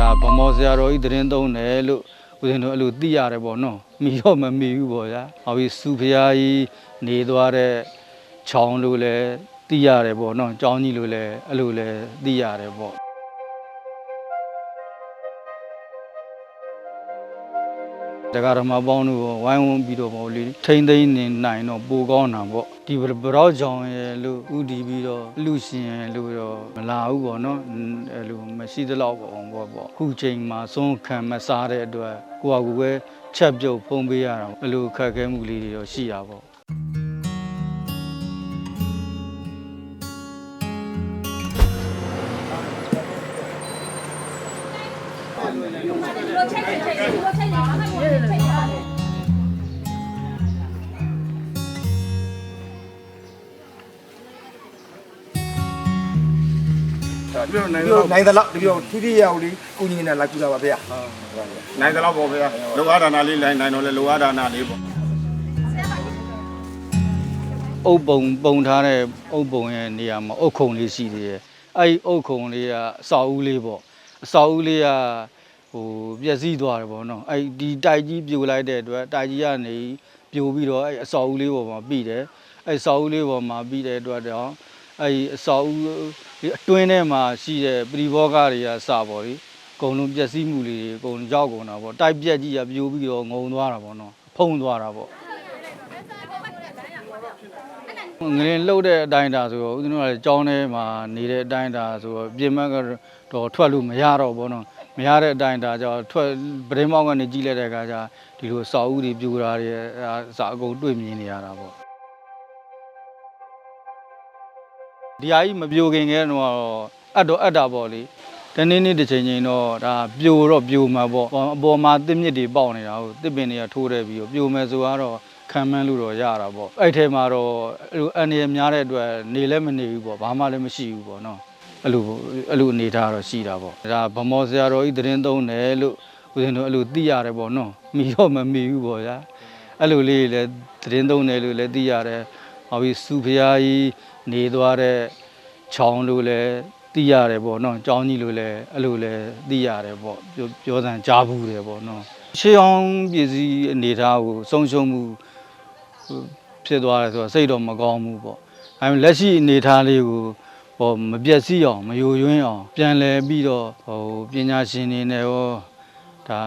ဒါဗမောဆရာတော်ကြီးသတင်းသုံးတယ်လို့ဦးဇင်းတို့အဲ့လိုသိရတယ်ပေါ့နော်မိတော့မမိဘူးပေါ့ဗျာဟောပြီးစုဖရာကြီးနေသွားတဲ့ချောင်းလို့လည်းသိရတယ်ပေါ့နော်ကျောင်းကြီးလို့လည်းအဲ့လိုလည်းသိရတယ်ပေါ့ တရားဓမ္မပေါင်းတို့ဝိုင်းဝန်းပြီးတော့ပေါ့လေထိမ့်သိမ့်နေနိုင်တော့ပိုကောင်းတာပေါ့ဒီဘရောက်ကြောင်ရဲ့လို့ဥတီပြီးတော့အလူရှင်ရဲ့လို့တော့မလာဘူးပေါ့နော်အဲ့လိုမရှိသလောက်ပေါ့ပေါ့ပေါ့ခုချိန်မှာစွန့်ခံမစားတဲ့အတွက်ကိုယ့်အကူပဲချက်ပြုတ်ဖုံးပေးရတာအဲ့လိုခက်ခဲမှုလေးတွေတော့ရှိတာပေါ့ ဒီလိုနိုင်ဒီတော့လိုနိုင်သလောက်ဒီလိုထိထိရောက်လေးကုညီနေတာလာကူတာပါဗျာနိုင်တော့ပေါ့ဗျာလောကဒါနာလေးနိုင်နိုင်တော့လေလောကဒါနာလေးပေါ့အုပ်ပုံပုံထားတဲ့အုပ်ပုံရဲ့နေရာမှာအုပ်ခုံလေးရှိသေးတယ်အဲ့ဒီအုပ်ခုံလေးကအစာအုပ်လေးပေါ့အစာအုပ်လေးက ဟိုပျက်စီးသွားတယ်ပေါ့နော်အဲ့ဒီတိုက်ကြီးပြိုလိုက်တဲ့အတွက်တိုက်ကြီးကနေပြိုပြီးတော့အဲ့အစာအုပ်လေးပေါ်မှာပြီးတယ်အဲ့အစာအုပ်လေးပေါ်မှာပြီးတဲ့အတွက်တော့အဲ့ဒီအစာအုပ်ဒီအတွင်းထဲမှာရှိတဲ့ပရိဘောဂတွေကစပေါ့လေအကုန်လုံးပျက်စီးမှုလေးတွေအကုန်ရောက်ကုန်တာပေါ့တိုက်ပြက်ကြီးကပြိုပြီးတော့ငုံသွားတာပေါ့နော်ဖုံသွားတာပေါ့ငလင်လှုပ်တဲ့အတိုင်းအတာဆိုတော့ဦးဇင်းတို့ကလည်းကြောင်းထဲမှာနေတဲ့အတိုင်းအတာဆိုတော့ပြင်မကတော့ထွက်လို့မရတော့ဘောနော် မရတဲ့အတိုင်းအတာကြောင့်ထွက်ပရင်းမောင်းကနေကြီးလိုက်တဲ့အခါကျဒီလိုစာအုပ်တွေပြူတာတွေအဲစာအကုန်တွေ့မြင်နေရတာပေါ့ဒီဟာကြီးမပြိုခင်ကဲတော့အတ်တော့အတ်တာပေါ့လေတနေ့နေ့တစ်ချိန်ချိန်တော့ဒါပြိုတော့ပြိုမှာပေါ့အပေါ်မှာတစ်မြစ်တွေပေါက်နေတာဟုတ်တစ်ပင်တွေကထိုးတယ်ပြီးတော့ပြိုမယ်ဆိုတော့ခံမှန်းလို့တော့ရတာပေါ့အဲ့ထဲမှာတော့အဲ့လိုအန်ရများတဲ့အတွက်နေလည်းမနေဘူးပေါ့ဘာမှလည်းမရှိဘူးပေါ့နော် အဲ့လိုအဲ့လိုအနေထားတော့ရှိတာပေါ့ဒါဗမောဆရာတော်ကြီးသတင်းသုံးတယ်လို့ဦးဇင်းတို့အဲ့လိုသိရတယ်ပေါ့နော်မိတော့မမိဘူးပေါ့ဗျာအဲ့လိုလေးလည်းသတင်းသုံးတယ်လို့လည်းသိရတယ်ဟောပြီးစုဖရာကြီးနေသွားတဲ့ချောင်းလို့လည်းသိရတယ်ပေါ့နော်ကျောင်းကြီးလို့လည်းအဲ့လိုလည်းသိရတယ်ပေါ့ပြောပြောစံကြားဘူးတယ်ပေါ့နော်ရှေးအောင်ပြည်စည်းအနေထားကိုဆုံးရှုံးမှုဖြစ်သွားတယ်ဆိုတော့စိတ်တော့မကောင်းဘူးပေါ့။အဲဒါလက်ရှိအနေအထားလေးကို ဟောမပြည့်စည်အောင်မယိုယွင်းအောင်ပြန်လဲပြီးတော့ဟိုပညာရှင်တွေနဲ့ရောဒါ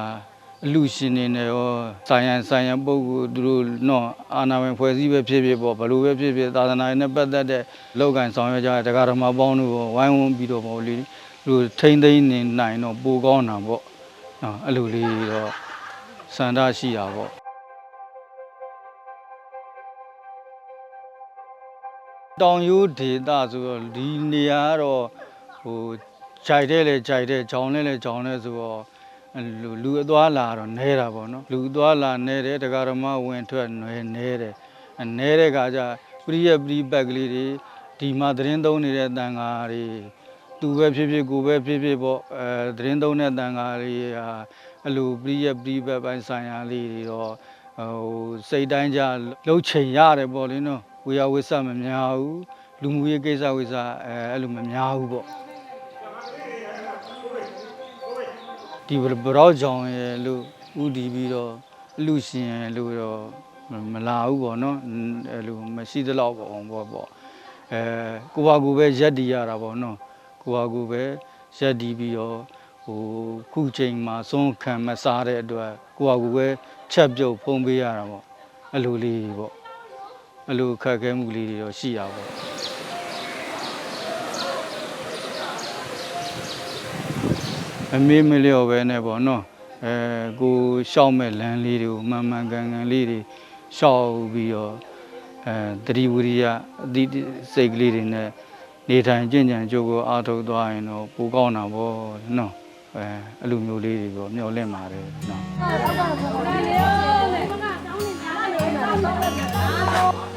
အလူရှင်တွေနဲ့ရောဆိုင်ရန်ဆိုင်ရန်ပုဂ္ဂိုလ်သူတို့တော့အာနာဝင်ဖွဲ့စည်းပဲဖြစ်ဖြစ်ပေါ့ဘယ်လိုပဲဖြစ်ဖြစ်သာသနာ့နဲ့ပတ်သက်တဲ့လောက်ကန်ဆောင်ရွက်ကြတဲ့တရားဓမ္မပေါင်းတို့ကိုဝိုင်းဝန်းပြီးတော့ပေါ့လေလူထိမ့်သိမ့်နေနိုင်တော့ပိုကောင်းတာပေါ့။နော်အဲ့လိုလေးတော့စန္ဒရှိတာပေါ့ တောင်ရိုးဒေသဆိုတော့ဒီနေရာကတော့ဟိုခြိုက်တဲ့လေခြိုက်တဲ့ဂျောင်းလဲလေဂျောင်းလဲဆိုတော့လူလူအသွားလာတော့နဲတာပေါ့နော်လူအသွားလာနဲတယ်တရားဓမ္မဝင်ထွက်နွယ်နဲတယ်အဲနဲတဲ့ခါကျပရိယပရိပတ်ကလေးတွေဒီမှာသတင်းသုံးနေတဲ့တန်ဃာတွေသူပဲဖြစ်ဖြစ်ကိုပဲဖြစ်ဖြစ်ပေါ့အဲသတင်းသုံးတဲ့တန်ဃာတွေဟာအဲ့လိုပရိယပရိပတ်ပိုင်းဆိုင်ရာလေးတွေတော့ဟိုစိတ်တိုင်းကြလှုပ်ချိန်ရတယ်ပေါ့လေနော် ဝေယဝိဆမများဘူးလူမှုရေးကိစ္စဝိဆအဲအဲ့လိုမများဘူးပေါ့ဒီဘရောက်ကြောင်ရဲ့လို့ဥတီပြီးတော့အလူရှင်ရဲ့လို့တော့မလာဘူးပေါ့နော်အဲ့လိုမရှိသလောက်ပေါ့ပေါ့ပေါ့အဲကိုပါကိုပဲရက်တီရတာပေါ့နော်ကိုပါကိုပဲရက်တီပြီးတော့ဟိုခုချိန်မှာစွန့်ခံမစားတဲ့အတွက်ကိုပါကိုပဲချက်ပြုတ်ဖုံးပေးရတာပေါ့အဲ့လိုလေးပေါ့ အဲ့လိုခက်ခဲမှုလေးတွေတော့ရှိတာပေါ့အမေးမလျော့ပဲနဲ့ပေါ့နော်အဲကိုရှောက်မဲ့လမ်းလေးတွေကိုမှန်မှန်ကန်ကန်လေးတွေရှောက်ပြီးတော့အဲတတိဝရိယအတိစိတ်ကလေးတွေနဲ့နေထိုင်ကြင်ကြံကြိုးကိုအားထုတ်သွားရင်တော့ပိုကောင်းတာပေါ့နော်အဲအဲ့လိုမျိုးလေးတွေပေါ့မျှော်လင့်ပါတယ်နော်။